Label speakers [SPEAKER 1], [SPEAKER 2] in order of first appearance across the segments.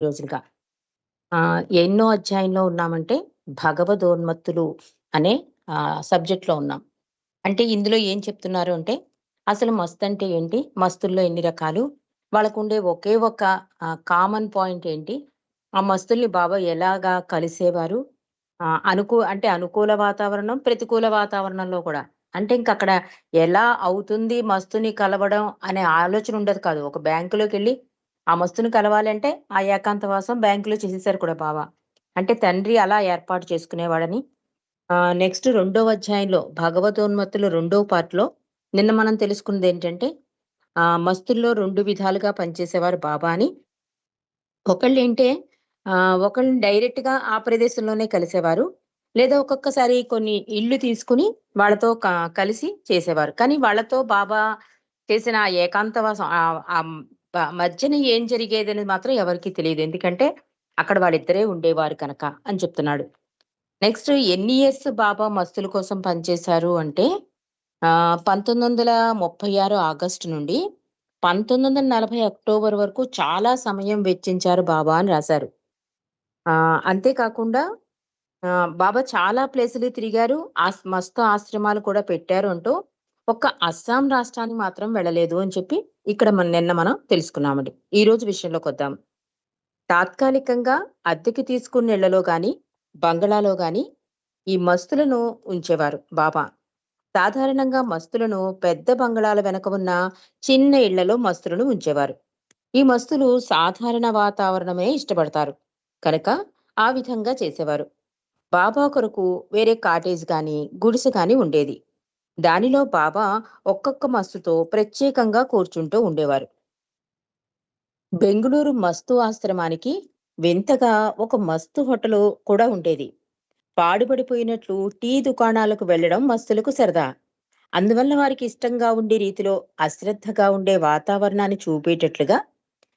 [SPEAKER 1] రోజులుగా. ఎన్నో అధ్యాయంలో ఉన్నామంటే భగవదోన్మత్తులు అనే సబ్జెక్ట్ సబ్జెక్ట్‌లో ఉన్నాం. అంటే ఇందులో ఏం చెప్తున్నారు అంటే, అసలు మస్తంటే ఏంటి? మస్తుల్లో ఎన్ని రకాలు? వాళ్ళకుండే ఒకే ఒక కామన్ పాయింట్ ఏంటి? ఆ మస్తుల్ని బాబా ఎలాగా కలిసేవారు? అనుకూ అంటే అనుకూల వాతావరణం, ప్రతికూల వాతావరణంలో కూడా. అంటే ఇంకక్కడ ఎలా అవుతుంది మస్తుని కలవడం అనే ఆలోచన ఉండదు కాదు. ఒక బ్యాంకులోకి వెళ్ళి ఆ మస్తుని కలవాలంటే ఆ ఏకాంతవాసం బ్యాంకులో చేసేసారు కూడా బావా అంటే తండ్రి అలా ఏర్పాటు చేసుకునేవాడని నెక్స్ట్ రెండవ అధ్యాయంలో భగవతోన్మత్తులు రెండవ పార్ట్‌లో నిన్న మనం తెలుసుకున్నదేంటంటే ఆ మస్తుల్లో రెండు విధాలుగా పనిచేసేవారు బాబా అని. ఒకళ్ళేంటే ఒకళ్ళు డైరెక్ట్ డైరెక్ట్‌గా ఆ ప్రదేశంలోనే కలిసేవారు. లేదా ఒక్కొక్కసారి కొన్ని ఇల్లు తీసుకొని వాళ్ళతో క కలిసి చేసేవారు. కానీ వాళ్ళతో బాబా చేసిన ఏకాంతవాసం మధ్యన ఏం జరిగేదనేది మాత్రం ఎవరికీ తెలియదు ఎందుకంటే అక్కడ వాళ్ళిద్దరే ఉండేవారు కనుక అని చెప్తున్నాడు. నెక్స్ట్ ఎన్ని ఇయర్స్ బాబా మస్తుల కోసం పనిచేశారు అంటే పంతొమ్మిది వందల ముప్పై ఆరు ఆగస్టు నుండి 1940 అక్టోబర్ వరకు చాలా సమయం వెచ్చించారు బాబా అని రాశారు. అంతేకాకుండా బాబా చాలా ప్లేసులు తిరిగారు. ఆస్ మస్తు ఆశ్రమాలు కూడా పెట్టారు అంటూ ఒక్క అస్సాం రాష్ట్రానికి మాత్రం వెళ్ళలేదు అని చెప్పి ఇక్కడ మన నిన్న మనం తెలుసుకున్నామండి. ఈరోజు విషయంలోకొద్దాం. తాత్కాలికంగా అద్దెకి తీసుకున్న ఇళ్ళలో గాని, బంగళాలో గాని ఈ మస్తులను ఉంచేవారు బాబా. సాధారణంగా మస్తులను పెద్ద బంగళాల వెనక ఉన్న చిన్న ఇళ్ళలో మస్తులను ఉంచేవారు. ఈ మస్తులు సాధారణ వాతావరణమే ఇష్టపడతారు. కనుక ఆ విధంగా చేసేవారు. బాబా కొరకు వేరే కాటేజ్ గాని, గుడిసె గాని ఉండేది. దానిలో బాబా ఒక్కొక్క మస్తుతో ప్రత్యేకంగా కూర్చుంటూ ఉండేవారు. బెంగుళూరు మస్తు ఆశ్రమానికి వింతగా ఒక మస్తు హోటలు కూడా ఉండేది. పాడుబడిపోయినట్లు టీ దుకాణాలకు వెళ్ళడం మస్తులకు సరదా. అందువల్ల వారికి ఇష్టంగా ఉండే రీతిలో అశ్రద్ధగా ఉండే వాతావరణాన్ని చూపేటట్లుగా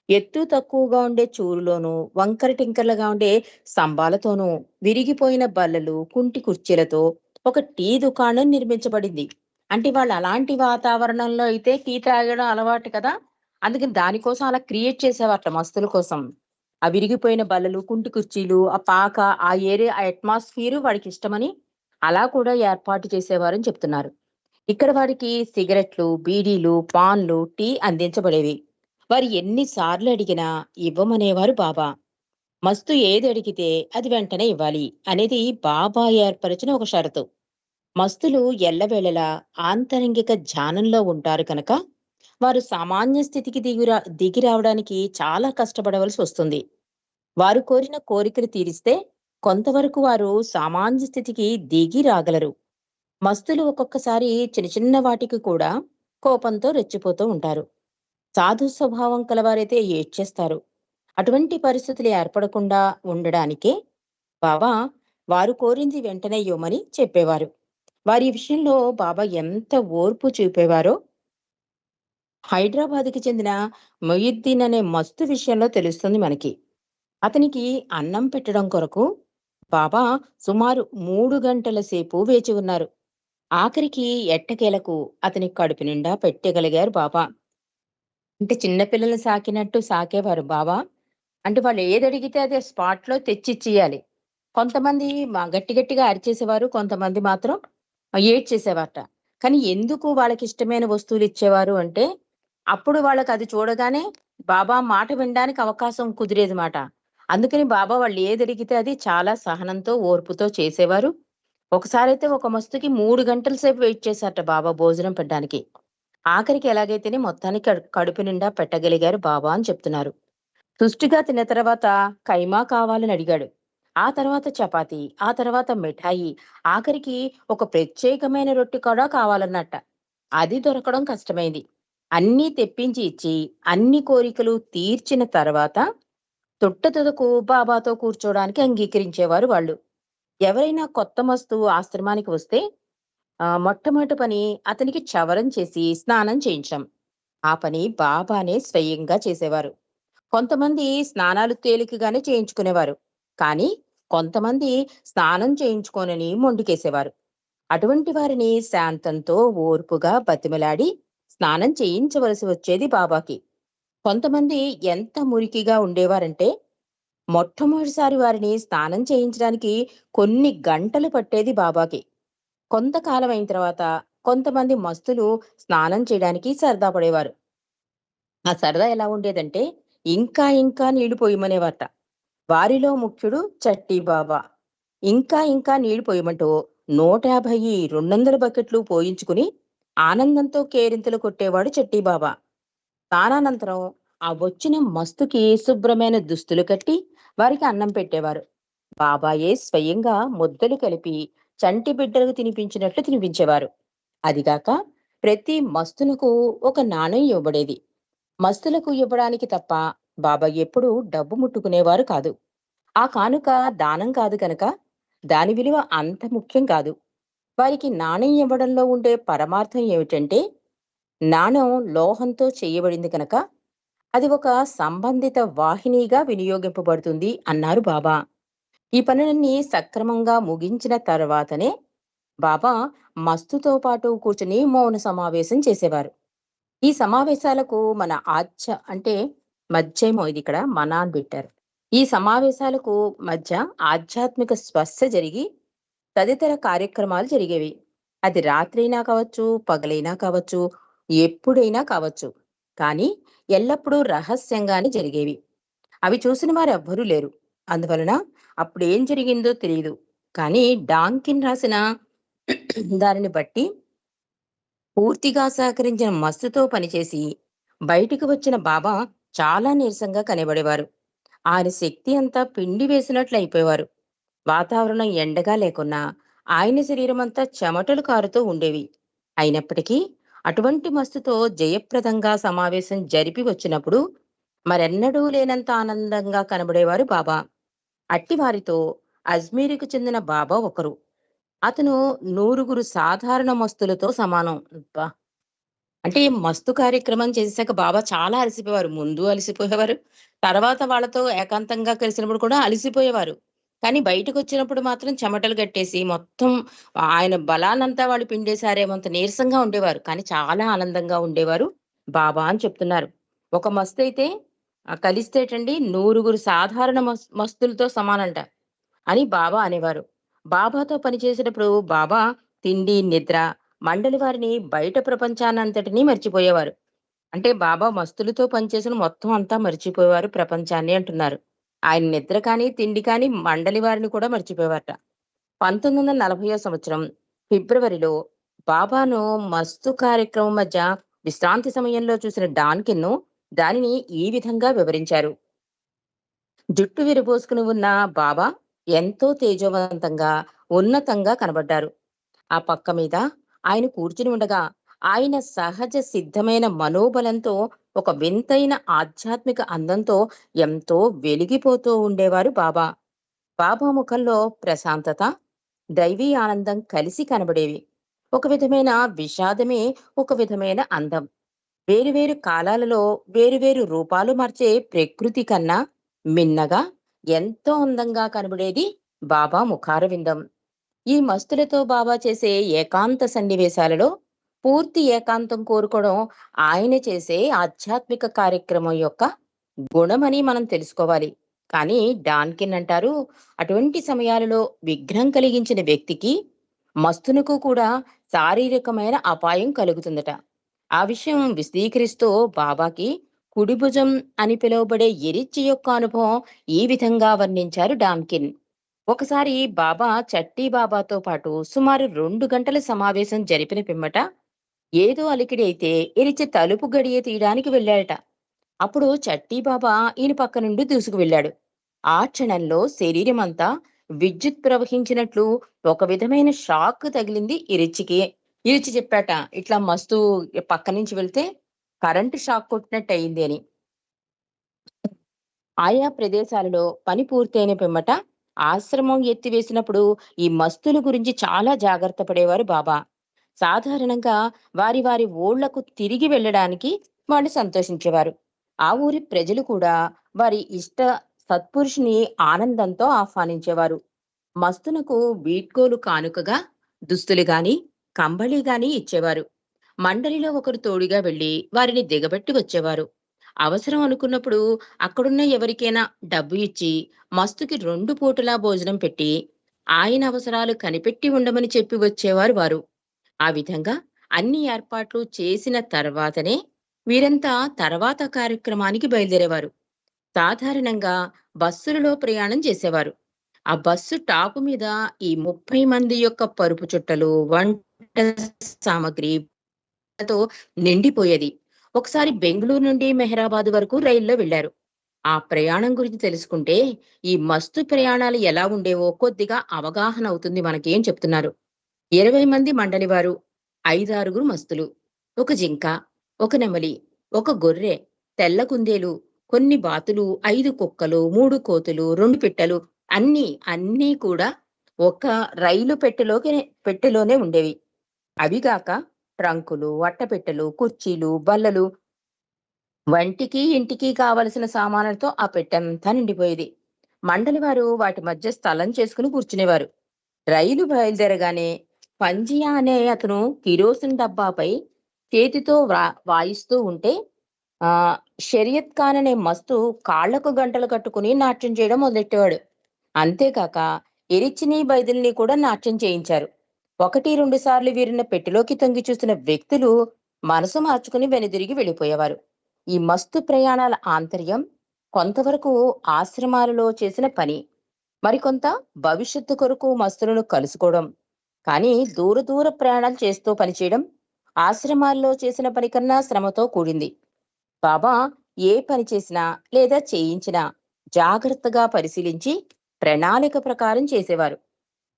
[SPEAKER 1] ఎత్తు తక్కువగా ఉండే చూరులోనూ, వంకర టింకరలుగా ఉండే స్తంభాలతోనూ, విరిగిపోయిన బల్లలు, కుంటి కుర్చీలతో ఒక టీ దుకాణం నిర్మించబడింది. అంటే వాళ్ళు అలాంటి వాతావరణంలో అయితే టీ తాగడం అలవాటు కదా! అందుకని దానికోసం అలా క్రియేట్ చేసేవారట మస్తుల కోసం. ఆ విరిగిపోయిన బల్లలు, కుంటి కుర్చీలు, ఆ పాక, ఆ ఏరియా, ఆ అట్మాస్ఫియర్ వాడికిష్టమని అలా కూడా ఏర్పాటు చేసేవారని చెప్తున్నారు. ఇక్కడ వారికి సిగరెట్లు, బీడీలు, పాన్లు, టీ అందించబడేవి. వారు ఎన్నిసార్లు అడిగినా ఇవ్వమనేవారు బాబా. మస్తు ఏది అడిగితే అది వెంటనే ఇవ్వాలి అనేది బాబా ఏర్పరిచిన ఒక షరతు. మస్తులు ఎల్లవేళలా ఆంతరంగిక ధ్యానంలో ఉంటారు కనుక వారు సామాన్య స్థితికి దిగిరా దిగి రావడానికి చాలా కష్టపడవలసి వస్తుంది. వారు కోరిన కోరికలు తీరిస్తే కొంతవరకు వారు సామాన్య స్థితికి దిగి రాగలరు. మస్తులు ఒక్కొక్కసారి చిన్న చిన్న వాటికి కూడా కోపంతో రెచ్చిపోతూ ఉంటారు. సాధు స్వభావం కలవారైతే ఏడ్చేస్తారు. అటువంటి పరిస్థితులు ఏర్పడకుండా ఉండడానికే బాబా వారు కోరింది వెంటనే ఇవ్వమని చెప్పేవారు. వారి విషయంలో బాబా ఎంత ఓర్పు చూపేవారో హైదరాబాద్‌కి చెందిన మొయిద్దీన్ అనే మస్తు విషయంలో తెలుస్తుంది మనకి. అతనికి అన్నం పెట్టడం కొరకు బాబా సుమారు మూడు గంటల సేపు వేచి ఉన్నారు. ఆఖరికి ఎట్టకేలకు అతని కడుపు నిండా పెట్టగలిగారు బాబా. అంటే చిన్నపిల్లలు సాకినట్టు సాకేవారు బాబా. అంటే వాళ్ళు ఏది అడిగితే అదే స్పాట్‌లో తెచ్చిచ్చేయాలి. కొంతమంది మా గట్టి గట్టిగా అరిచేసేవారు. కొంతమంది మాత్రం ఏడ్చేసేవారట. కానీ ఎందుకు వాళ్ళకి ఇష్టమైన వస్తువులు ఇచ్చేవారు అంటే, అప్పుడు వాళ్ళకి అది చూడగానే బాబా మాట వినడానికి అవకాశం కుదిరేది మాట. అందుకని బాబా వాళ్ళు ఏది అడిగితే అది చాలా సహనంతో, ఓర్పుతో చేసేవారు. ఒకసారైతే ఒక మస్తుకి మూడు గంటల సేపు వెయిట్ చేశారట బాబా భోజనం పెట్టడానికి. ఆఖరికి ఎలాగైతేనే మొత్తానికి కడుపు నిండా పెట్టగలిగారు బాబా అని చెప్తున్నారు. సుష్టిగా తిన్న తర్వాత కైమా కావాలని అడిగాడు. ఆ తర్వాత చపాతి ఆ తర్వాత మిఠాయి, ఆఖరికి ఒక ప్రత్యేకమైన రొట్టె కూడా కావాలన్నట్ట. అది దొరకడం కష్టమైంది. అన్నీ తెప్పించి ఇచ్చి, అన్ని కోరికలు తీర్చిన తర్వాత తొట్టతుదకు బాబాతో కూర్చోవడానికి అంగీకరించేవారు వాళ్ళు. ఎవరైనా కొత్త మస్తు ఆశ్రమానికి వస్తే మొట్టమొదటి పని అతనికి చవరం చేసి స్నానం చేయించాం ఆ పని బాబానే స్వయంగా చేసేవారు. కొంతమంది స్నానాలు తేలికగానే చేయించుకునేవారు. కానీ కొంతమంది స్నానం చేయించుకోనని మొండికేసేవారు. అటువంటి వారిని శాంతంతో, ఓర్పుగా బతిమలాడి స్నానం చేయించవలసి వచ్చేది బాబాకి. కొంతమంది ఎంత మురికిగా ఉండేవారంటే మొట్టమొదటిసారి వారిని స్నానం చేయించడానికి కొన్ని గంటలు పట్టేది బాబాకి కొంతకాలం అయిన తర్వాత కొంతమంది మస్తులు స్నానం చేయడానికి సరదా పడేవారు ఆ సరదా ఎలా ఉండేదంటే ఇంకా ఇంకా నీళ్ళు పోయమనేవారట వారిలో ముఖ్యుడు చట్టి బాబా ఇంకా ఇంకా నీళ్ళు పోయమంటూ నూట యాభై రెండు వందల బకెట్లు పోయించుకుని ఆనందంతో కేరింతలు కొట్టేవాడు చట్టి బాబా స్నానానంతరం ఆ వచ్చిన మస్తుకి శుభ్రమైన దుస్తులు కట్టి వారికి అన్నం పెట్టేవారు. బాబాయే స్వయంగా ముద్దలు కలిపి చంటి బిడ్డలకు తినిపించినట్లు తినిపించేవారు. అదిగాక ప్రతి మస్తునకు ఒక నాణ్యం ఇవ్వబడేది. మస్తులకు ఇవ్వడానికి తప్ప బాబా ఎప్పుడూ డబ్బు ముట్టుకునేవారు కాదు. ఆ కానుక దానం కాదు కనుక దాని విలువ అంత ముఖ్యం కాదు. వారికి నాణ్యం ఇవ్వడంలో ఉండే పరమార్థం ఏమిటంటే నాణం లోహంతో చేయబడింది కనుక అది ఒక సంబంధిత వాహినిగా వినియోగింపబడుతుంది అన్నారు బాబా. ఈ పనులన్నీ సక్రమంగా ముగించిన తర్వాతనే బాబా మస్తుతో పాటు కూర్చుని మౌన సమావేశం చేసేవారు. ఈ సమావేశాలకు మన ఆచ అంటే మధ్యమో ఇది ఇక్కడ మన అని పెట్టారు. ఈ సమావేశాలకు మధ్య ఆధ్యాత్మిక స్పర్శ జరిగి తదితర కార్యక్రమాలు జరిగేవి. అది రాత్రైనా కావచ్చు పగలైనా కావచ్చు ఎప్పుడైనా కావచ్చు. కానీ ఎల్లప్పుడూ రహస్యంగానే జరిగేవి. అవి చూసిన వారు ఎవ్వరూ లేరు. అందువలన అప్పుడు ఏం జరిగిందో తెలియదు కానీ డాంకిన్ రాసిన దానిని బట్టి పూర్తిగా సహకరించిన మస్తుతో పనిచేసి బయటికి వచ్చిన బాబా చాలా నీరసంగా కనబడేవారు. ఆయన శక్తి అంతా పిండి వేసినట్లు అయిపోయేవారు. వాతావరణం ఎండగా లేకున్నా ఆయన శరీరం అంతా చెమటలు కారుతూ ఉండేవి. అయినప్పటికీ అటువంటి మస్తుతో జయప్రదంగా సమావేశం జరిపి వచ్చినప్పుడు మరెన్నడూ లేనంత ఆనందంగా కనబడేవారు బాబా. అట్టి వారితో అజ్మీర్కు చెందిన బాబా ఒకరు. అతను నూరుగురు సాధారణ మస్తులతో సమానం. అబ్బా! అంటే మస్తు కార్యక్రమం చేశాక బాబా చాలా అలసిపోయేవారు. ముందు అలసిపోయేవారు తర్వాత వాళ్ళతో ఏకాంతంగా కలిసినప్పుడు కూడా అలసిపోయేవారు. కానీ బయటకు వచ్చినప్పుడు మాత్రం చెమటలు కట్టేసి మొత్తం ఆయన బలానంతా వాళ్ళు పిండేశారేమంత నీరసంగా ఉండేవారు. కానీ చాలా ఆనందంగా ఉండేవారు బాబా అని చెప్తున్నారు. ఒక మస్తు అయితే కలిస్తేటండి నూరుగురు సాధారణ మస్తులతో సమానంట అని బాబా అనేవారు. బాబాతో పనిచేసేటప్పుడు బాబా తిండి నిద్ర మండలి వారిని బయట ప్రపంచాన్నంతటినీ మర్చిపోయేవారు. అంటే బాబా మస్తులతో పనిచేసిన మొత్తం అంతా మర్చిపోయేవారు ప్రపంచాన్ని అంటున్నారు. ఆయన నిద్ర కానీ తిండి కానీ మండలి వారిని కూడా మర్చిపోయేవారట. పంతొమ్మిది వందల నలభైయో సంవత్సరం ఫిబ్రవరిలో బాబాను మస్తు కార్యక్రమం మధ్య విశ్రాంతి సమయంలో చూసిన డాన్కిన్ను దానిని ఈ విధంగా వివరించారు. జుట్టు విరబోసుకుని ఉన్న బాబా ఎంతో తేజవంతంగా ఉన్నతంగా కనబడ్డారు. ఆ పక్క మీద ఆయన కూర్చుని ఉండగా ఆయన సహజ సిద్ధమైన మనోబలంతో ఒక వింతైన ఆధ్యాత్మిక అందంతో ఎంతో వెలిగిపోతూ ఉండేవారు బాబా. బాబా ముఖంలో ప్రశాంతత దైవీ ఆనందం కలిసి కనబడేవి. ఒక విధమైన విషాదమే ఒక విధమైన అందం. వేరువేరు కాలాలలో వేరువేరు రూపాలు మార్చే ప్రకృతి కన్నా మిన్నగా ఎంతో అందంగా కనబడేది బాబా ముఖారవిందం. ఈ మస్తులతో బాబా చేసే ఏకాంత సన్నివేశాలలో పూర్తి ఏకాంతం కోరుకోవడం ఆయన చేసే ఆధ్యాత్మిక కార్యక్రమం యొక్క గుణమని మనం తెలుసుకోవాలి. కానీ డాన్కిన్ అంటారు అటువంటి సమయాలలో విఘ్నం కలిగించిన వ్యక్తికి మస్తునకు కూడా శారీరకమైన అపాయం కలుగుతుందట. ఆ విషయం విశదీకరిస్తూ బాబాకి కుడిభుజం అని పిలువబడే ఎరిచి యొక్క అనుభవం ఈ విధంగా వర్ణించారు డామ్కిన్. ఒకసారి బాబా చట్టి బాబాతో పాటు సుమారు రెండు గంటల సమావేశం జరిపిన పిమ్మట ఏదో అలికిడి అయితే ఎరిచి తలుపు గడియ తీయడానికి వెళ్ళాడట. అప్పుడు చట్టి బాబా ఈయన పక్క నుండి దూసుకు వెళ్ళాడు. ఆ క్షణంలో శరీరం అంతా విద్యుత్ ప్రవహించినట్లు ఒక విధమైన షాక్ తగిలింది ఇరిచికి ఇరిచి చెప్పాట ఇట్లా మస్తు పక్క నుంచి వెళ్తే కరెంటు షాక్ కొట్టినట్టు అయింది అని. ఆయా ప్రదేశాలలో పని పూర్తయిన పిమ్మట ఆశ్రమం ఎత్తివేసినప్పుడు ఈ మస్తుల గురించి చాలా జాగ్రత్త పడేవారు బాబా. సాధారణంగా వారి వారి ఊళ్ళకు తిరిగి వెళ్ళడానికి వాళ్ళు సంతోషించేవారు. ఆ ఊరి ప్రజలు కూడా వారి ఇష్ట సత్పురుషుని ఆనందంతో ఆహ్వానించేవారు. మస్తునకు వీడ్కోలు కానుకగా దుస్తులు గాని కంబళి గాని ఇచ్చేవారు. మండలిలో ఒకరు తోడుగా వెళ్ళి వారిని దిగబెట్టి వచ్చేవారు. అవసరం అనుకున్నప్పుడు అక్కడున్న ఎవరికైనా డబ్బు ఇచ్చి మస్తుకి రెండు పూటలా భోజనం పెట్టి ఆయన అవసరాలు కనిపెట్టి ఉండమని చెప్పి వచ్చేవారు వారు. ఆ విధంగా అన్ని ఏర్పాట్లు చేసిన తర్వాతనే వీరంతా తర్వాత కార్యక్రమానికి బయలుదేరేవారు. సాధారణంగా బస్సులలో ప్రయాణం చేసేవారు. ఆ బస్సు టాపు మీద ఈ ముప్పై మంది యొక్క పరుపు చుట్టలు వంట సామాగ్రి తో నిండిపోయేది. ఒకసారి బెంగళూరు నుండి మెహరాబాద్ వరకు రైల్లో వెళ్ళారు ఆ ప్రయాణం గురించి తెలుసుకుంటే ఈ మస్తు ప్రయాణాలు ఎలా ఉండేవో కొద్దిగా అవగాహన అవుతుంది మనకేం చెప్తున్నారు. ఇరవై మంది మండలి వారు ఐదారుగురు మస్తులు ఒక జింక ఒక నెమలి ఒక గొర్రె తెల్ల కుందేలు కొన్ని బాతులు ఐదు కుక్కలు మూడు కోతులు రెండు పిట్టలు అన్ని అన్నీ కూడా ఒక రైలు పెట్టెలోకి పెట్టెలోనే ఉండేవి. అవిగాక ట్రంకులు అట్టపెట్టెలు కుర్చీలు బల్లలు వంటికి ఇంటికి కావలసిన సామానులతో ఆ పెట్టంతా నిండిపోయేది. మండలి వారు వాటి మధ్య స్థలం చేసుకుని కూర్చునేవారు. రైలు బయలుదేరగానే పంజియా అనే అతను కిరోసిన్ డబ్బాపై చేతితో వ్రా- వాయిస్తూ ఉంటే ఆ షరియత్ ఖాన్ అనే మస్తు కాళ్ళకు గంటలు కట్టుకుని నాట్యం చేయడం మొదలెట్టేవాడు. అంతేకాక ఎరిచిని బైదుల్ని కూడా నాట్యం చేయించారు. ఒకటి రెండు సార్లు వీరిన పెట్టెలోకి తొంగి చూసిన వ్యక్తులు మనసు మార్చుకుని వెనుదిరిగి వెళ్ళిపోయేవారు. ఈ మస్తు ప్రయాణాల ఆంతర్యం కొంతవరకు ఆశ్రమాలలో చేసిన పని మరికొంత భవిష్యత్తు కొరకు మస్తులను కలుసుకోవడం. కానీ దూర దూర ప్రయాణాలు చేస్తూ పనిచేయడం ఆశ్రమాల్లో చేసిన పని కన్నా శ్రమతో కూడింది. బాబా ఏ పని చేసినా లేదా చేయించినా జాగ్రత్తగా పరిశీలించి ప్రణాళిక ప్రకారం చేసేవారు.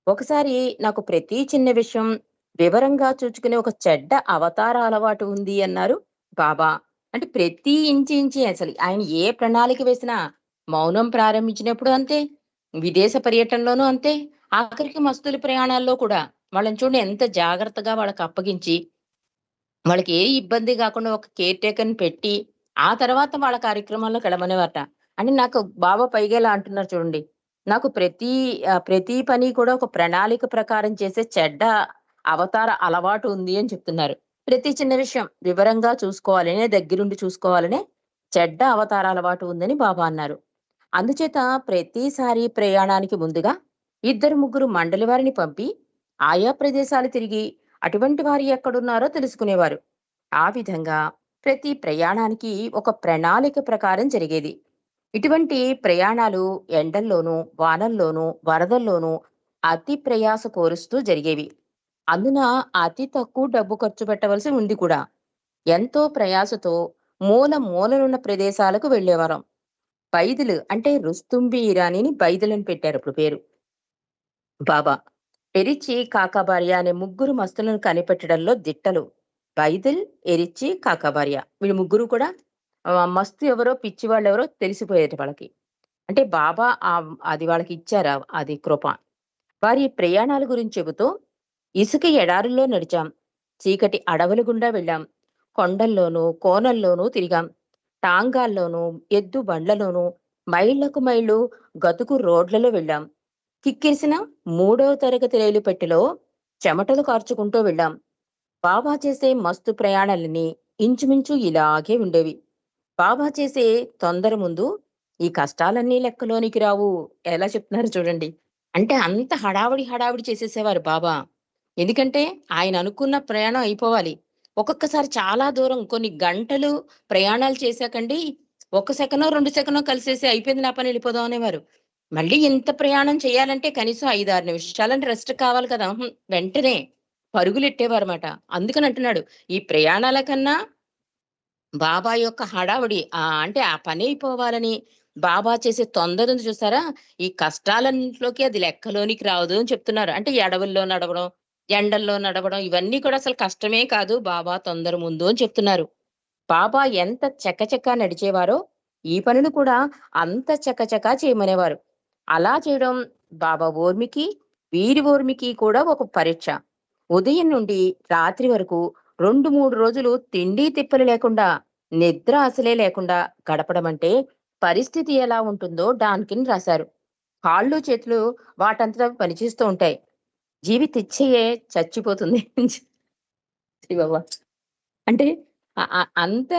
[SPEAKER 1] ఒకసారి నాకు ప్రతి చిన్న విషయం వివరంగా చూచుకునే ఒక చెడ్డ అవతార అలవాటు ఉంది అన్నారు బాబా. అంటే ప్రతి ఇంచి ఇంచి అసలు ఆయన ఏ ప్రణాళిక వేసినా మౌనం ప్రారంభించినప్పుడు అంతే విదేశ పర్యటనలోనూ అంతే ఆఖరికి మస్తుల ప్రయాణాల్లో కూడా వాళ్ళని చూడండి ఎంత జాగ్రత్తగా వాళ్ళకి అప్పగించి వాళ్ళకి ఏ ఇబ్బంది కాకుండా ఒక కేర్ టేకర్ పెట్టి ఆ తర్వాత వాళ్ళ కార్యక్రమాల్లో కలమనేవారట అని నాకు బాబా పైగా ఇలా అంటున్నారు చూడండి. నాకు ప్రతి ప్రతి పని కూడా ఒక ప్రణాళిక ప్రకారం చేసే చెడ్డ అవతార అలవాటు ఉంది అని చెప్తున్నారు. ప్రతి చిన్న విషయం వివరంగా చూసుకోవాలనే దగ్గరుండి చూసుకోవాలనే చెడ్డ అవతార అలవాటు ఉందని బాబా అన్నారు. అందుచేత ప్రతిసారి ప్రయాణానికి ముందుగా ఇద్దరు ముగ్గురు మండలి వారిని పంపి ఆయా ప్రదేశాలు తిరిగి అటువంటి వారు ఎక్కడున్నారో తెలుసుకునేవారు. ఆ విధంగా ప్రతి ప్రయాణానికి ఒక ప్రణాళిక ప్రకారం జరిగేది. ఇటువంటి ప్రయాణాలు ఎండల్లోనూ వానల్లోనూ వరదల్లోనూ అతి ప్రయాస కోరుస్తూ జరిగేవి. అందున అతి తక్కువ డబ్బు ఖర్చు పెట్టవలసి ఉంది కూడా. ఎంతో ప్రయాసతో మూల మూలనున్న ప్రదేశాలకు వెళ్ళేవారం. బైదులు అంటే రుస్తుంబి ఇరానీని బైదులని పెట్టారు ఇప్పుడు పేరు. బాబా ఎరిచి కాకాబార్య అనే ముగ్గురు మస్తులను కనిపెట్టడంలో దిట్టలు. బైదిల్ ఎరిచి కాకాబార్య వీళ్ళు ముగ్గురు కూడా మస్తు ఎవరో పిచ్చి వాళ్ళు ఎవరో తెలిసిపోయేది వాళ్ళకి. అంటే బాబా ఆ అది వాళ్ళకి ఇచ్చారు అది కృప. వారి ప్రయాణాల గురించి చెబుతూ ఇసుక ఎడారుల్లో నడిచాం. చీకటి అడవుల గుండా వెళ్ళాం. కొండల్లోనూ కోనల్లోనూ తిరిగాం. టాంగాల్లోనూ ఎద్దు బండ్లలోనూ మైళ్ళకు మైళ్ళు గతుకు రోడ్లలో వెళ్ళాం. కిక్కిరిసిన మూడవ తరగతి రైలు పెట్టెలో చెమటలు కార్చుకుంటూ వెళ్ళాం. బాబా చేసే మస్తు ప్రయాణాలని ఇంచుమించు ఇలాగే ఉండేవి. బాబా చేసే తొందర ముందు ఈ కష్టాలన్నీ లెక్కలోనికి రావు. ఎలా చెప్తున్నారు చూడండి. అంటే అంత హడావిడి హడావిడి చేసేసేవారు బాబా. ఎందుకంటే ఆయన అనుకున్న ప్రయాణం అయిపోవాలి. ఒక్కొక్కసారి చాలా దూరం కొన్ని గంటలు ప్రయాణాలు చేశాకండి ఒక సెకనో రెండు సెకనో కలిసేసి అయిపోయింది నా పని వెళ్ళిపోదాం అనేవారు. మళ్ళీ ఇంత ప్రయాణం చేయాలంటే కనీసం ఐదు ఆరు నిమిషాలంటే రెస్ట్ కావాలి కదా. వెంటనే పరుగులు ఎట్టేవారన్నమాట. అందుకని అంటున్నాడు ఈ ప్రయాణాల కన్నా బాబా యొక్క హడావుడి. ఆ అంటే ఆ పని అయిపోవాలని బాబా చేసే తొందర ఉంది చూసారా? ఈ కష్టాలన్నింటిలోకి అది లెక్కలోనికి రావదు అని చెప్తున్నారు. అంటే ఎడవుల్లో నడవడం ఎండల్లో నడవడం ఇవన్నీ కూడా అసలు కష్టమే కాదు బాబా తొందర ముందు అని చెప్తున్నారు. బాబా ఎంత చకచకా నడిచేవారో ఈ పనులు కూడా అంత చకచకా చేయమనేవారు. అలా చేయడం బాబా ఓర్మికి వీరి ఓర్మికి కూడా ఒక పరీక్ష. ఉదయం నుండి రాత్రి వరకు రెండు మూడు రోజులు తిండి తిప్పలు లేకుండా నిద్ర అసలే లేకుండా గడపడం అంటే పరిస్థితి ఎలా ఉంటుందో డాన్కిన్ రాశారు. కాళ్ళు చేతులు వాటంతట పనిచేస్తూ ఉంటాయి. జీవిత ఇచ్చేయే చచ్చిపోతుంది శ్రీ బాబా అంటే అంత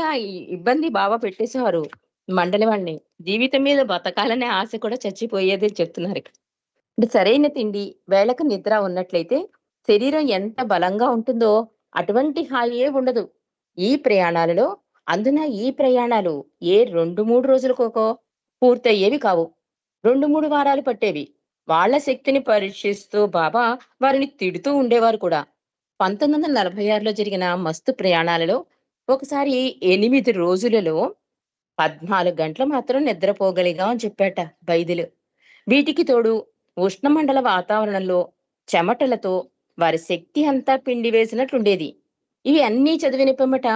[SPEAKER 1] ఇబ్బంది బాబా పెట్టేసేవారు మండలి వాడిని జీవితం మీద బతకాలనే ఆశ కూడా చచ్చిపోయేది చెప్తున్నారు అంటే సరైన తిండి, వేళకు నిద్ర ఉన్నట్లయితే శరీరం ఎంత బలంగా ఉంటుందో అటువంటి హాయే ఉండదు. ఈ ప్రయాణాలలో అందున ఈ ప్రయాణాలు ఏ రెండు మూడు రోజులకోకో పూర్తయ్యేవి కావు. 2, 3 వారాలు పట్టేవి. వాళ్ళ శక్తిని పరీక్షిస్తూ బాబా వారిని తిడుతూ ఉండేవారు కూడా. 1946లో జరిగిన మస్తు ప్రయాణాలలో ఒకసారి ఎనిమిది రోజులలో 14 గంటలు మాత్రం నిద్రపోగలిగా అని చెప్పాట బైదిలు వీటికి తోడు ఉష్ణమండల వాతావరణంలో చెమటలతో వారి శక్తి అంతా పిండి పిండివేసినట్లుండేది. ఇవి అన్నీ చదివిన పిమ్మట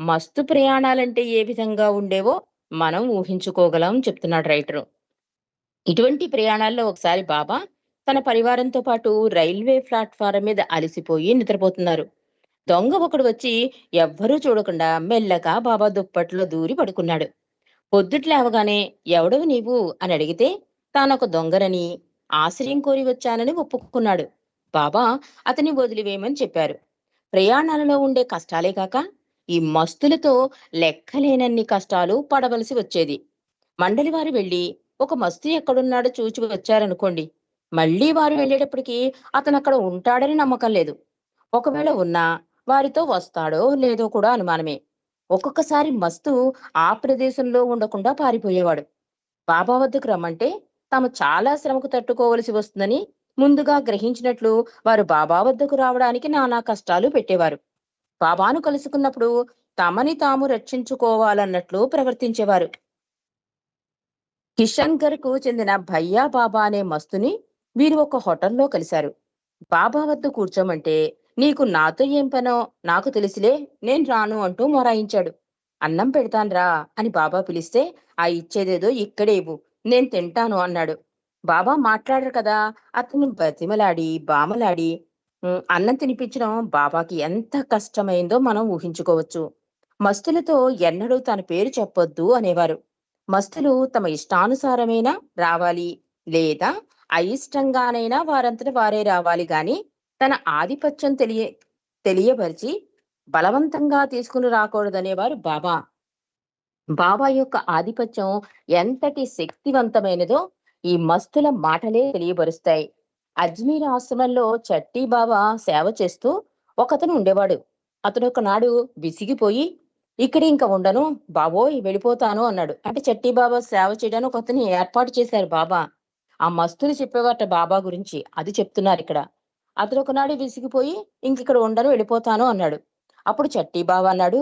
[SPEAKER 1] మస్తు ప్రయాణాలంటే ఏ విధంగా ఉండేవో మనం ఊహించుకోగలం చెప్తున్నాడు రైటరు. ఇటువంటి ప్రయాణాల్లో ఒకసారి బాబా తన పరివారంతో పాటు రైల్వే ప్లాట్‌ఫారం మీద అలసిపోయి నిద్రపోతున్నారు. దొంగ ఒకడు వచ్చి ఎవ్వరూ చూడకుండా మెల్లగా బాబా దుప్పట్లో దూరి పడుకున్నాడు. పొద్దుట్లేవగానే ఎవడవు నీవు అని అడిగితే తానొక దొంగరని ఆశ్రయం కోరి వచ్చానని ఒప్పుకున్నాడు. బాబా అతన్ని వదిలివేయమని చెప్పారు. ప్రయాణాలలో ఉండే కష్టాలే కాక ఈ మస్తులతో లెక్కలేనన్ని కష్టాలు పడవలసి వచ్చేది. మండలి వారు వెళ్ళి ఒక మస్తు ఎక్కడున్నాడో చూచి వచ్చారనుకోండి. మళ్ళీ వారు వెళ్ళేటప్పటికి అక్కడ ఉంటాడని నమ్మకం లేదు. ఒకవేళ ఉన్నా వారితో వస్తాడో లేదో కూడా అనుమానమే. ఒక్కొక్కసారి మస్తు ఆ ప్రదేశంలో ఉండకుండా పారిపోయేవాడు. బాబా వద్దకు రమ్మంటే తాము చాలా శ్రమకు తట్టుకోవలసి వస్తుందని ముందుగా గ్రహించినట్లు వారు బాబా వద్దకు రావడానికి నానా కష్టాలు పెట్టేవారు. బాబాను కలుసుకున్నప్పుడు తమని తాము రక్షించుకోవాలన్నట్లు ప్రవర్తించేవారు. కిషన్‌గర్‌కు చెందిన భయ్యా బాబా అనే మస్తుని వీరు ఒక హోటల్లో కలిశారు. బాబా వద్ద కూర్చోమంటే నీకు నాతో ఏం పనో నాకు తెలిసిలే నేను రాను అంటూ మొరాయించాడు. అన్నం పెడతాన్రా అని బాబా పిలిస్తే ఆ ఇచ్చేదేదో ఇక్కడేవు నేను తింటాను అన్నాడు. బాబా మాట్లాడరు కదా అతను బతిమలాడి, బామలాడి అన్నం తినిపించడం బాబాకి ఎంత కష్టమైందో మనం ఊహించుకోవచ్చు. మస్తులతో ఎన్నడూ తన పేరు చెప్పొద్దు అనేవారు. మస్తులు తమ ఇష్టానుసారమైనా రావాలి లేదా అయిష్టంగానైనా వారంతట వారే రావాలి గాని తన ఆధిపత్యం తెలియ తెలియపరిచి బలవంతంగా తీసుకుని రాకూడదనేవారు బాబా. బాబా యొక్క ఆధిపత్యం ఎంతటి శక్తివంతమైనదో ఈ మస్తుల మాటలే తెలియబరుస్తాయి. అజ్మీర్ ఆశ్రమంలో చట్టీ బాబా సేవ చేస్తూ ఒకతను ఉండేవాడు. అతను ఒకనాడు విసిగిపోయి ఇక్కడ ఇంకా ఉండను బాబోయ్ వెళ్ళిపోతాను అన్నాడు. అంటే చట్టీ బాబా సేవ చేయడానికి ఒకతని ఏర్పాటు చేశారు బాబా. ఆ మస్తులు చెప్పేవాట బాబా గురించి. అది చెప్తున్నారు ఇక్కడ అతను ఒకనాడు విసిగిపోయి ఇంకిక్కడ ఉండను వెళ్ళిపోతాను అన్నాడు. అప్పుడు చట్టీ బాబా అన్నాడు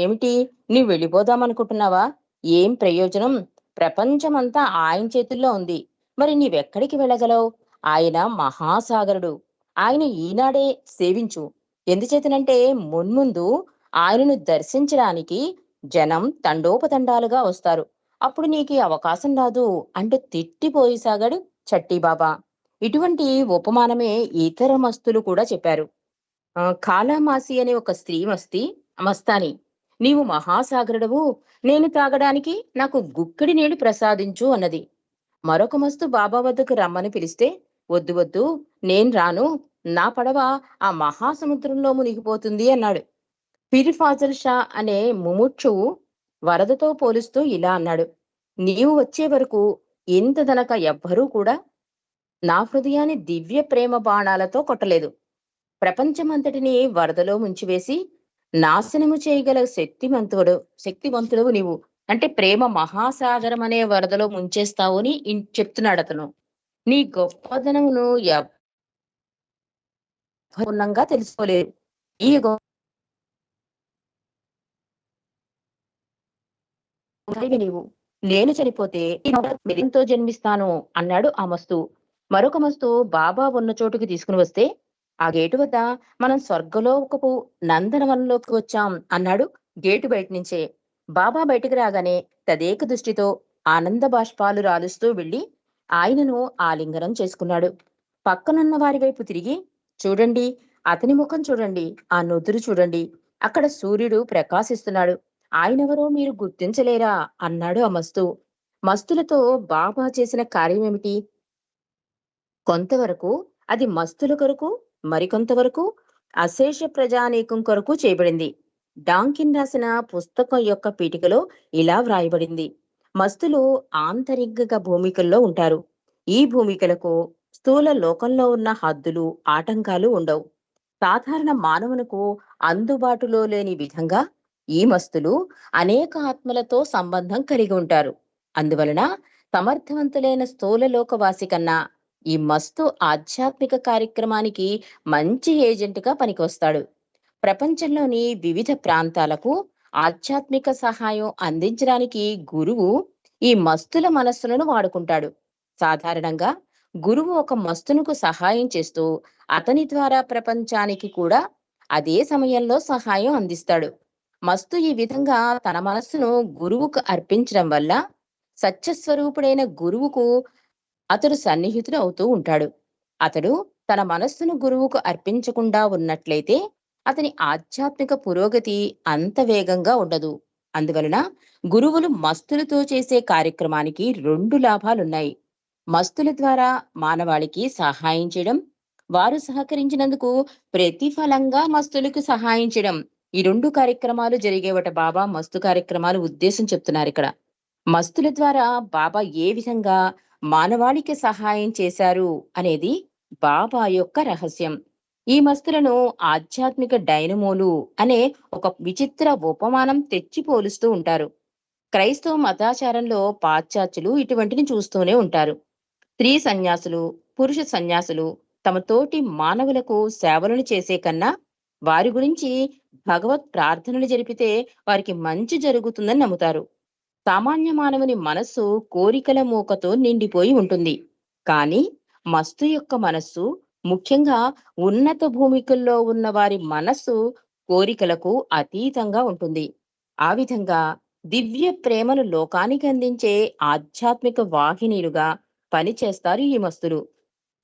[SPEAKER 1] ఏమిటి నువ్వు వెళ్ళిపోదాం అనుకుంటున్నావా ఏం ప్రయోజనం? ప్రపంచమంతా ఆయన చేతుల్లో ఉంది. మరి నీవెక్కడికి వెళ్ళగలవు? ఆయన మహాసాగరుడు. ఆయన ఈనాడే సేవించు. ఎందుచేతనంటే మున్ముందు ఆయనను దర్శించడానికి జనం తండోపతండాలుగా వస్తారు. అప్పుడు నీకు అవకాశం రాదు అంటూ తిట్టిపోయిసాగాడు చట్టిబాబా ఇటువంటి ఉపమానమే ఇతర మస్తులు కూడా చెప్పారు. కాలామాసి అనే ఒక స్త్రీ మస్తి మస్తాని నీవు మహాసాగరుడవు నేను తాగడానికి నాకు గుక్కిడి నీళ్ళు ప్రసాదించు అన్నది. మరొక మస్తు బాబా వద్దకు రమ్మని పిలిస్తే వద్దు వద్దు నేను రాను నా పడవ ఆ మహాసముద్రంలో మునిగిపోతుంది అన్నాడు. పిర్ ఫాజల్ షా అనే ముముక్షువు వరదతో పోలుస్తూ ఇలా అన్నాడు. నీవు వచ్చే వరకు ఇంతదనక ఎవ్వరూ కూడా నా హృదయాన్ని దివ్య ప్రేమ బాణాలతో కొట్టలేదు. ప్రపంచమంతటిని వరదలో ముంచివేసి నాశనము చేయగల శక్తివంతుడు శక్తివంతుడు నీవు. అంటే ప్రేమ మహాసాగరం అనే వరదలో ముంచేస్తావు అని చెప్తున్నాడు అతను నీ గొప్పదనమును ఎవ్ పూర్ణంగా ఈ నీవు. నేను చనిపోతే మిరియంతో జన్మిస్తాను అన్నాడు ఆ మస్తు. మరొక మస్తు బాబా ఉన్న చోటుకి తీసుకుని వస్తే ఆ గేటు వద్ద మనం స్వర్గలోకపు నందనవనంలోకి వచ్చాం అన్నాడు గేటు బయట నుంచే. బాబా బయటికి రాగానే తదేక దృష్టితో ఆనంద బాష్పాలు రాలుస్తూ వెళ్ళి ఆయనను ఆలింగనం చేసుకున్నాడు. పక్కనున్న వారి వైపు తిరిగి చూడండి అతని ముఖం చూడండి ఆ నుదురు చూడండి అక్కడ సూర్యుడు ప్రకాశిస్తున్నాడు. ఆయనెవరో మీరు గుర్తించలేరా అన్నాడు ఆ మస్తు. మస్తులతో బాబా చేసిన కార్యమేమిటి? కొంతవరకు అది మస్తుల కొరకు మరికొంతవరకు అశేష ప్రజానీకం కొరకు చేయబడింది. డాంకిన్ రాసిన పుస్తకం యొక్క పీఠికలో ఇలా వ్రాయబడింది. మస్తులు ఆంతరిక భూమికల్లో ఉంటారు. ఈ భూమికలకు స్థూల లోకంలో ఉన్న హద్దులు ఆటంకాలు ఉండవు. సాధారణ మానవునకు అందుబాటులో లేని విధంగా ఈ మస్తులు అనేక ఆత్మలతో సంబంధం కలిగి ఉంటారు. అందువలన సమర్థవంతులైన స్థూల లోకవాసి కన్నా ఈ మస్తు ఆధ్యాత్మిక కార్యక్రమానికి మంచి ఏజెంట్గా పనికొస్తాడు. ప్రపంచంలోని వివిధ ప్రాంతాలకు ఆధ్యాత్మిక సహాయం అందించడానికి గురువు ఈ మస్తుల మనస్సులను వాడుకుంటాడు. సాధారణంగా గురువు ఒక మస్తునుకు సహాయం చేస్తూ అతని ద్వారా ప్రపంచానికి కూడా అదే సమయంలో సహాయం అందిస్తాడు. మస్తు ఈ విధంగా తన మనస్సును గురువుకు అర్పించడం వల్ల సత్యస్వరూపుడైన గురువుకు అతడు సన్నిహితుడు అవుతూ ఉంటాడు. అతడు తన మనస్సును గురువుకు అర్పించకుండా ఉన్నట్లయితే అతని ఆధ్యాత్మిక పురోగతి అంత వేగంగా ఉండదు. అందువలన గురువులు మస్తులతో చేసే కార్యక్రమానికి రెండు లాభాలున్నాయి. మస్తుల ద్వారా మానవాళికి సహాయం చేయడం వారు సహకరించినందుకు ప్రతిఫలంగా మస్తులకు సహాయం చేయడం. ఈ రెండు కార్యక్రమాలు జరిగేవట బాబా మస్తు కార్యక్రమాలు ఉద్దేశం చెప్తున్నారు ఇక్కడ. మస్తుల ద్వారా బాబా ఏ విధంగా మానవాళికి సహాయం చేశారు అనేది బాబా యొక్క రహస్యం. ఈ మస్తులను ఆధ్యాత్మిక డైనమోలు అనే ఒక విచిత్ర ఉపమానం తెచ్చి పోలుస్తూ ఉంటారు. క్రైస్తవ మతాచారంలో పాశ్చాత్యులు ఇటువంటిని చూస్తూనే ఉంటారు. స్త్రీ సన్యాసులు పురుష సన్యాసులు తమ తోటి మానవులకు సేవలను చేసే కన్నా వారి గురించి భగవత్ ప్రార్థనలు జరిపితే వారికి మంచి జరుగుతుందని నమ్ముతారు. సామాన్య మానవుని మనస్సు కోరికల మూకతో నిండిపోయి ఉంటుంది. కానీ మస్తు యొక్క మనస్సు ముఖ్యంగా ఉన్నత భూమికల్లో ఉన్న వారి మనస్సు కోరికలకు అతీతంగా ఉంటుంది. ఆ విధంగా దివ్య ప్రేమను లోకానికి అందించే ఆధ్యాత్మిక వాహినీలుగా పనిచేస్తారు ఈ మస్తులు.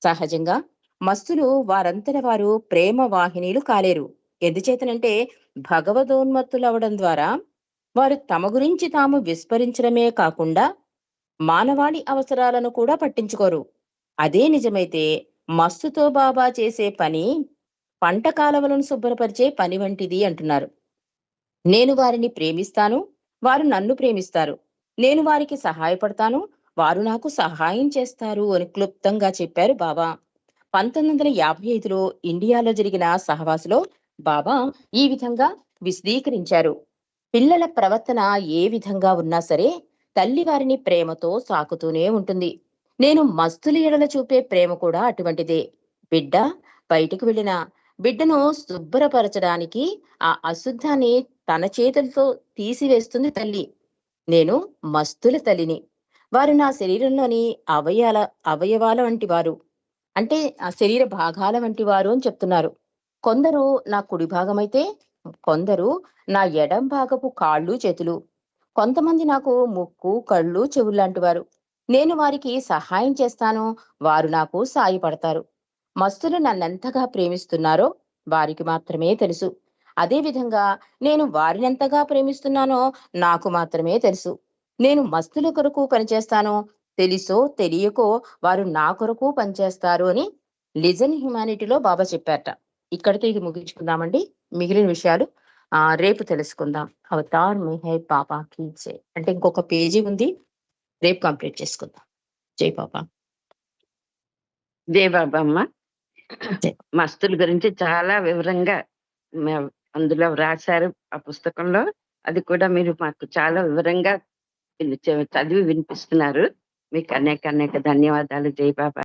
[SPEAKER 1] సహజంగా మస్తులు వారంతట వారు ప్రేమ వాహినీలు కాలేరు. ఎందుచేతనంటే భగవదోన్మత్తులవడం ద్వారా వారు తమ గురించి తాము విస్మరించడమే కాకుండా మానవాళి అవసరాలను కూడా పట్టించుకోరు. అదే నిజమైతే మస్తుతో బాబా చేసే పని పంట కాలవలను శుభ్రపరిచే పని వంటిది అంటున్నారు. నేను వారిని ప్రేమిస్తాను వారు నన్ను ప్రేమిస్తారు. నేను వారికి సహాయపడతాను వారు నాకు సహాయం చేస్తారు అని క్లుప్తంగా చెప్పారు బాబా. పంతొమ్మిది వందల యాభై ఐదులో ఇండియాలో జరిగిన సహవాసులో బాబా ఈ విధంగా విశదీకరించారు. పిల్లల ప్రవర్తన ఏ విధంగా ఉన్నా సరే తల్లి వారిని ప్రేమతో సాకుతూనే ఉంటుంది. నేను మస్తుల ఎడల చూపే ప్రేమ కూడా అటువంటిదే. బిడ్డ బయటకు వెళ్ళిన బిడ్డను శుభ్రపరచడానికి ఆ అశుద్ధాన్ని తన చేతులతో తీసివేస్తుంది తల్లి. నేను మస్తుల తల్లిని. వారు నా శరీరంలోని అవయాల అవయవాల వంటి వారు. అంటే ఆ శరీర భాగాల వంటి వారు అని చెప్తున్నారు. కొందరు నా కుడి భాగమైతే కొందరు నా ఎడం భాగపు కాళ్ళు చేతులు. కొంతమంది నాకు ముక్కు కళ్ళు చెవులు లాంటి వారు నేను వారికి సహాయం చేస్తాను. వారు నాకు సాయపడతారు. మస్తులు నన్నెంతగా ప్రేమిస్తున్నారో వారికి మాత్రమే తెలుసు. అదే విధంగా నేను వారినెంతగా ప్రేమిస్తున్నానో నాకు మాత్రమే తెలుసు. నేను మస్తుల కొరకు పనిచేస్తాను. తెలుసో తెలియకో వారు నా కొరకు పనిచేస్తారు అని లిజన్ హ్యుమానిటీలో బాబా చెప్పారట. ఇక్కడితో ఇది ముగించుకుందామండి. మిగిలిన విషయాలు ఆ రేపు తెలుసుకుందాం. అవతార్ మెహై పాపా కీ జై. అంటే ఇంకొక పేజీ ఉంది రేపు కంప్లీట్ చేసుకుందాం. జై పాపా.
[SPEAKER 2] జై. మస్తుల గురించి చాలా వివరంగా అందులో వ్రాశారు ఆ పుస్తకంలో. అది కూడా మీరు మాకు చాలా వివరంగా చదివి వినిపిస్తున్నారు. మీకు అనేక అనేక ధన్యవాదాలు. జై బాబా.